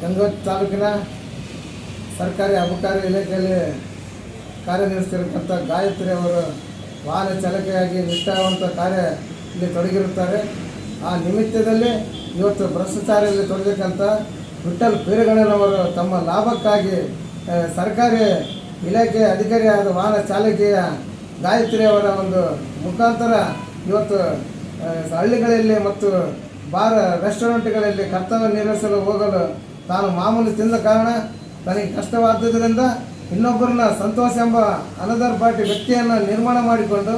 ಗಂಗೋತ್ ತಾಲೂಕಿನ ಸರ್ಕಾರಿ ಅಬಕಾರಿ ಇಲಾಖೆಯಲ್ಲಿ ಕಾರ್ಯನಿರ್ವಹಿಸ್ತಿರತಕ್ಕಂಥ ಗಾಯತ್ರಿ ಅವರು ವಾಹನ ಚಾಲಕಿಯಾಗಿ ನಿಷ್ಠಾವಂತ ಕಾರ್ಯ ಇಲ್ಲಿ ತೊಡಗಿರುತ್ತಾರೆ. ಆ ನಿಮಿತ್ತದಲ್ಲಿ ಇವತ್ತು ಭ್ರಷ್ಟಾಚಾರದಲ್ಲಿ ತೊಡಗಿರ್ತಕ್ಕಂಥ ವಿಠಲ್ ಪೀರಗಣ್ಣನವರು ತಮ್ಮ ಲಾಭಕ್ಕಾಗಿ ಸರ್ಕಾರಿ ಇಲಾಖೆ ಅಧಿಕಾರಿಯಾದ ವಾಹನ ಚಾಲಕಿಯ ಗಾಯತ್ರಿ ಅವರ ಒಂದು ಮುಖಾಂತರ ಇವತ್ತು ಹಳ್ಳಿಗಳಲ್ಲಿ ಮತ್ತು ಬಾರ್, ರೆಸ್ಟೋರೆಂಟ್ಗಳಲ್ಲಿ ಕರ್ತವ್ಯ ನಿರ್ವಹಿಸಲು ಹೋಗಲು ತಾನು ಮಾಮೂಲಿ ತಿಂದ ಕಾರಣ ತನಗೆ ಕಷ್ಟವಾದ್ದರಿಂದ ಇನ್ನೊಬ್ಬರನ್ನ ಸಂತೋಷ ಎಂಬ ಅನದರ್ ಪಾರ್ಟಿ ವ್ಯಕ್ತಿಯನ್ನು ನಿರ್ಮಾಣ ಮಾಡಿಕೊಂಡು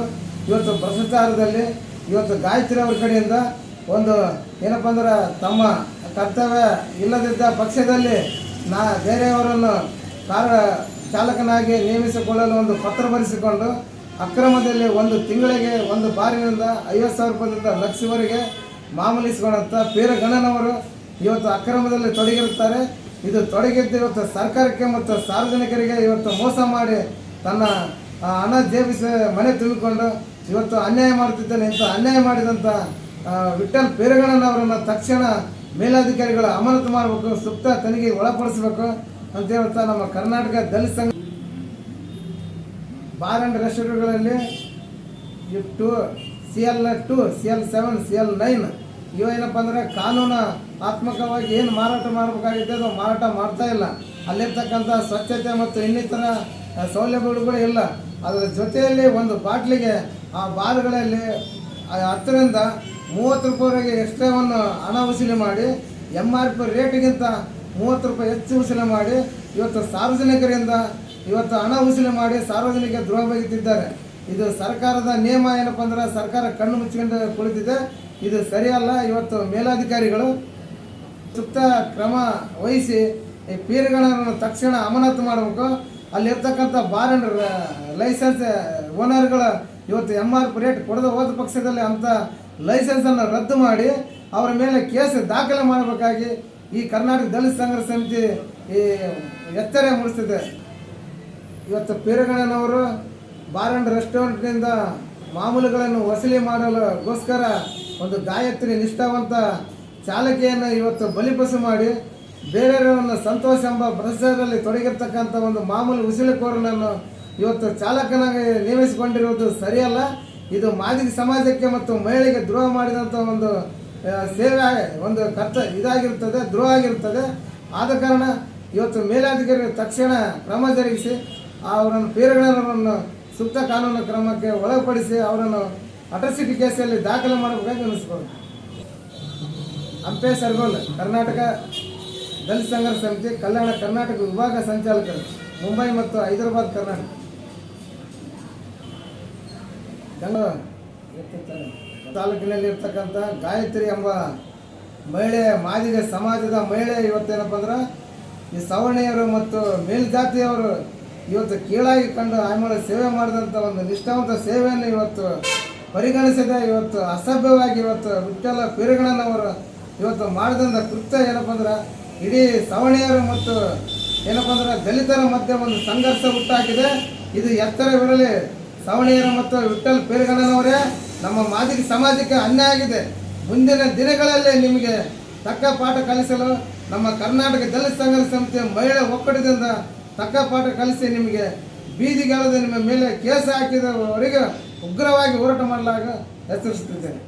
ಇವತ್ತು ಭ್ರಷ್ಟಾಚಾರದಲ್ಲಿ, ಇವತ್ತು ಗಾಯತ್ರಿ ಅವ್ರ ಕಡೆಯಿಂದ ಒಂದು ಏನಪ್ಪ ಅಂದ್ರೆ ತಮ್ಮ ಕರ್ತವ್ಯ ಇಲ್ಲದಿದ್ದ ಪಕ್ಷದಲ್ಲಿ ನಾ ಬೇರೆಯವರನ್ನು ಕಾರ ಚಾಲಕನಾಗಿ ನೇಮಿಸಿಕೊಳ್ಳಲು ಒಂದು ಪತ್ರ ಬರೆಸಿಕೊಂಡು ಅಕ್ರಮದಲ್ಲಿ ಒಂದು ತಿಂಗಳಿಗೆ ಒಂದು ಬಾರಿನಿಂದ ಐವತ್ತು ಸಾವಿರ ರೂಪಾಯಿಂದ ಲಕ್ಷವರೆಗೆ ಮಾಮೂಲಿಸಿಕೊಂಡಂಥ ಪೀರಗಣನವರು ಇವತ್ತು ಅಕ್ರಮದಲ್ಲಿ ತೊಡಗಿರುತ್ತಾರೆ. ಇದು ತೊಡಗಿದ್ದು ಇವತ್ತು ಸರ್ಕಾರಕ್ಕೆ ಮತ್ತು ಸಾರ್ವಜನಿಕರಿಗೆ ಇವತ್ತು ಮೋಸ ಮಾಡಿ ತನ್ನ ಹಣ ಜೇಬಿಸಿ ಮನೆ ತುಂಬಿಕೊಂಡು ಇವತ್ತು ಅನ್ಯಾಯ ಮಾಡ್ತಿದ್ದಾನೆ ಇಂಥ ಅನ್ಯಾಯ ಮಾಡಿದಂಥ ವಿಠಲ್ ಪೇರಗಣ್ಣನವರನ್ನು ತಕ್ಷಣ ಮೇಲಾಧಿಕಾರಿಗಳು ಅಮಾನತು ಮಾಡಬೇಕು ಸೂಕ್ತ ತನಿಖೆಗೆ ಒಳಪಡಿಸಬೇಕು ಅಂತ ಹೇಳ್ತಾ ನಮ್ಮ Karnataka Dalit Sangha bar and ರೆಸ್ಟೋರೆಂಟ್ಗಳಲ್ಲಿ two, C L two, C L seven, C L nine ಇವು ಏನಪ್ಪ ಅಂದರೆ ಕಾನೂನು ಆತ್ಮಕವಾಗಿ ಏನು ಮಾರಾಟ ಮಾಡಬೇಕಾಗಿದೆ ಅದು ಮಾರಾಟ ಮಾಡ್ತಾ ಇಲ್ಲ. ಅಲ್ಲಿರ್ತಕ್ಕಂಥ ಸ್ವಚ್ಛತೆ ಮತ್ತು ಇನ್ನಿತರ ಸೌಲಭ್ಯಗಳು ಕೂಡ ಇಲ್ಲ. ಅದರ ಜೊತೆಯಲ್ಲಿ ಒಂದು ಬಾಟ್ಲಿಗೆ ಆ ಬಾರ್ಗಳಲ್ಲಿ ಹತ್ತರಿಂದ ಮೂವತ್ತು ರೂಪಾಯಿವರೆಗೆ ಎಕ್ಸ್ಟ್ರಾವನ್ನು ಹಣ ವಸೂಲಿ ಮಾಡಿ ಎಂ ಆರ್ ಪಿ ರೇಟ್ಗಿಂತ ಮೂವತ್ತು ರೂಪಾಯಿ ಹೆಚ್ಚು ವಸೂಲಿ ಮಾಡಿ, ಇವತ್ತು ಸಾರ್ವಜನಿಕರಿಂದ ಇವತ್ತು ಹಣ ವಸೂಲಿ ಮಾಡಿ ಸಾರ್ವಜನಿಕ ದ್ರೋಹ ಬಗೆದಿದ್ದಾರೆ. ಇದು ಸರ್ಕಾರದ ನಿಯಮ ಏನಪ್ಪ ಅಂದ್ರೆ ಸರ್ಕಾರ ಕಣ್ಣು ಮುಚ್ಚಿಕೊಂಡು ಕುಳಿತಿದೆ. ಇದು ಸರಿಯಲ್ಲ. ಇವತ್ತು ಮೇಲಾಧಿಕಾರಿಗಳು ಸೂಕ್ತ ಕ್ರಮ ವಹಿಸಿ ಈ ಪೀರ್ಗಳನ್ನು ತಕ್ಷಣ ಅಮಾನತು ಮಾಡಬೇಕು. ಅಲ್ಲಿರ್ತಕ್ಕಂಥ ಬಾರ್ ಅಂಡ್ ಲೈಸೆನ್ಸ್ ಓನರ್ಗಳ ಇವತ್ತು ಎಂ ಆರ್ ಪಿ ರೇಟ್ ಕೊಡದ ಹೋದ ಪಕ್ಷದಲ್ಲಿ ಅಂಥ ಲೈಸೆನ್ಸನ್ನು ರದ್ದು ಮಾಡಿ ಅವರ ಮೇಲೆ ಕೇಸ್ ದಾಖಲೆ ಮಾಡಬೇಕಾಗಿ ಈ ಕರ್ನಾಟಕ ದಲಿತ ಸಂಘರ್ಷ ಸಮಿತಿ ಈ ಎಚ್ಚರ ಮೂಡಿಸ್ತಿದೆ. ಇವತ್ತು ಪೀರಗಣ್ಣನವರು ಬಾರ್ ಅಂಡ್ ರೆಸ್ಟೋರೆಂಟ್ನಿಂದ ಮಾಮೂಲುಗಳನ್ನು ವಸೂಲಿ ಮಾಡಲುಗೋಸ್ಕರ ಒಂದು ಗಾಯತ್ರಿ ನಿಷ್ಠಾವಂತ ಚಾಲಕಿಯನ್ನು ಇವತ್ತು ಬಲಿಪಸು ಮಾಡಿ ಬೇರೆಯವರನ್ನು ಸಂತೋಷ ಎಂಬ ಭ್ರಷ್ಟಾಚಾರದಲ್ಲಿ ತೊಡಗಿರ್ತಕ್ಕಂಥ ಒಂದು ಮಾಮೂಲಿ ಉಸಿಲುಕೋರನನ್ನು ಇವತ್ತು ಚಾಲಕನಾಗಿ ನೇಮಿಸಿಕೊಂಡಿರುವುದು ಸರಿಯಲ್ಲ. ಇದು ಮಾದಿಗ ಸಮಾಜಕ್ಕೆ ಮತ್ತು ಮಹಿಳೆಗೆ ದ್ರೋಹ ಮಾಡಿದಂಥ ಒಂದು ಸೇವೆ, ಒಂದು ಕರ್ತ, ಇದಾಗಿರ್ತದೆ, ದ್ರೋಹ ಆಗಿರ್ತದೆ. ಆದ ಕಾರಣ ಇವತ್ತು ಮೇಲಾಧಿಕಾರಿ ತಕ್ಷಣ ಕ್ರಮ ಜರುಗಿಸಿ ಅವರನ್ನು ಪೇರುಗಳನ್ನು ಸೂಕ್ತ ಕಾನೂನು ಕ್ರಮಕ್ಕೆ ಒಳಪಡಿಸಿ ಅವರನ್ನು ಅಟ್ರಾಸಿಟಿ ಕೇಸಲ್ಲಿ ದಾಖಲೆ ಮಾಡಬೇಕಾಗಿ ಅನಿಸ್ಕೊಂಡು ಹಂಪೆ ಸರ್ಗೋಲ್, ಕರ್ನಾಟಕ ದಲಿತ ಸಂಘರ್ಷ ಸಮಿತಿ, ಕಲ್ಯಾಣ ಕರ್ನಾಟಕ ವಿಭಾಗ ಸಂಚಾಲಕರು, ಮುಂಬೈ ಮತ್ತು ಹೈದರಾಬಾದ್, ಕರ್ನಾಟಕ. ತಾಲೂಕಿನಲ್ಲಿರ್ತಕ್ಕಂಥ ಗಾಯತ್ರಿ ಎಂಬ ಮಹಿಳೆ, ಮಾದಿಗ ಸಮಾಜದ ಮಹಿಳೆ ಇವತ್ತೇನಪ್ಪ ಅಂದ್ರೆ, ಈ ಸವರ್ಣೀಯರು ಮತ್ತು ಮೇಲ್ಜಾತಿಯವರು ಇವತ್ತು ಕೀಳಾಗಿ ಕಂಡು ಆಮೇಲೆ ಸೇವೆ ಮಾಡಿದಂಥ ಒಂದು ನಿಷ್ಠಾವಂತ ಸೇವೆಯನ್ನು ಇವತ್ತು ಪರಿಗಣಿಸದೆ ಇವತ್ತು ಅಸಭ್ಯವಾಗಿ ಇವತ್ತು ಇಷ್ಟೆಲ್ಲ ಪೀರುಗಳನ್ನು ಅವರು ಇವತ್ತು ಮಾಡಿದಂಥ ಕೃತ್ಯ ಏನಪ್ಪ ಅಂದ್ರೆ, ಇಡೀ ಸವಣಿಯರು ಮತ್ತು ಏನಪ್ಪ ಅಂದ್ರೆ, ದಲಿತರ ಮಧ್ಯೆ ಒಂದು ಸಂಘರ್ಷ ಹುಟ್ಟಾಕಿದೆ ಇದು ಎತ್ತರವಿರಲಿ, ಸವಣಿಯರ ಮತ್ತು ವಿಠಲ್ ಪೇರಗಣ್ಣನವರೇ ನಮ್ಮ ಮಾದಿಗ ಸಮಾಜಕ್ಕೆ ಅನ್ಯಾಯ ಆಗಿದೆ. ಮುಂದಿನ ದಿನಗಳಲ್ಲಿ ನಿಮಗೆ ತಕ್ಕ ಪಾಠ ಕಲಿಸಲು ನಮ್ಮ ಕರ್ನಾಟಕ ದಲಿತ ಸಂಘರ್ಷ ಸಂಸ್ಥೆ ಮಹಿಳಾ ಒಕ್ಕಟದಿಂದ ತಕ್ಕ ಪಾಠ ಕಲಿಸಿ ನಿಮಗೆ ಬೀದಿಗಳದ ನಿಮ್ಮ ಮೇಲೆ ಕೇಸ್ ಹಾಕಿದವರೆಗೆ ಉಗ್ರವಾಗಿ ಹೋರಾಟ ಮಾಡಲಾಗ ಎಚ್ಚರಿಸುತ್ತಿದ್ದೇನೆ